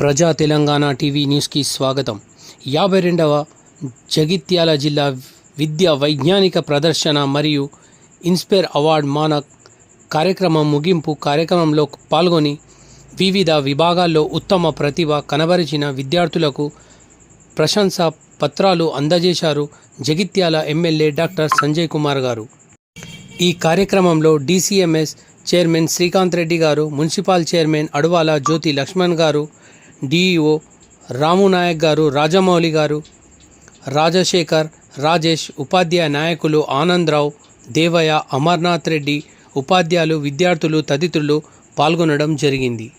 ప్రజా తెలంగాణ టీవీ న్యూస్కి స్వాగతం. యాభై రెండవ జగిత్యాల జిల్లా విద్యా వైజ్ఞానిక ప్రదర్శన మరియు ఇన్స్పైర్ అవార్డ్ మానక్ కార్యక్రమం ముగింపు కార్యక్రమంలో పాల్గొని వివిధ విభాగాల్లో ఉత్తమ ప్రతిభ కనబరిచిన విద్యార్థులకు ప్రశంసా పత్రాలు అందజేశారు జగిత్యాల ఎమ్మెల్యే డాక్టర్ సంజయ్ కుమార్ గారు. ఈ కార్యక్రమంలో DCMS chairman Srikanth Reddy garu municipal chairman Adavala Jyothi Laxman garu DEO Ramu Naik గారు రాజమౌళి గారు రాజశేఖర్ రాజేష్ ఉపాధ్యాయ నాయకులు ఆనందరావు దేవయ్య అమర్నాథ్ రెడ్డి ఉపాధ్యాయులు విద్యార్థులు తదితరులు పాల్గొనడం జరిగింది.